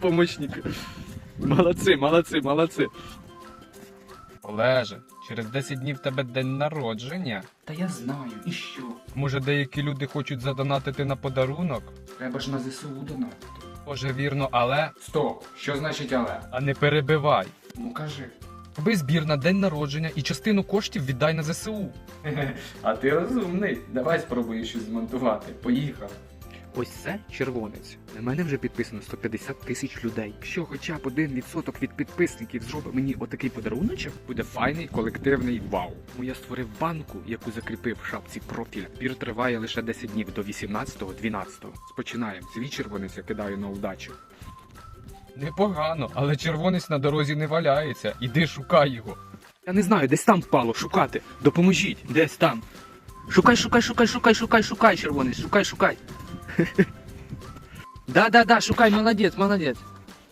Помощник. Молодці, молодці, молодці. Олеже, через 10 днів в тебе день народження. Та я знаю, і що? Може, деякі люди хочуть задонатити на подарунок? Треба ж на ЗСУ донатити. Може, вірно, але. Стоп! Що значить але? А не перебивай. Ну кажи. Роби збір на день народження і частину коштів віддай на ЗСУ. А ти розумний. Давай спробую щось змонтувати. Поїхав. Ось це червонець. На мене вже підписано 150 тисяч людей. Що хоча б один відсоток від підписників зробить мені отакий подаруночок, буде файний колективний вау. Тому я створив банку, яку закріпив в шапці профіля. Пір триває лише 10 днів до 18-12. Спочинаємо. Свій червонець я кидаю на удачу. Непогано, але червонець на дорозі не валяється. Іди шукай його. Я не знаю, десь там впало, шукати. Допоможіть, десь там. Шукай, шукай, шукай, шукай, шукай, шукай, червонець, шукай, шукай. Да, да, да, шукай, молодець, молодець.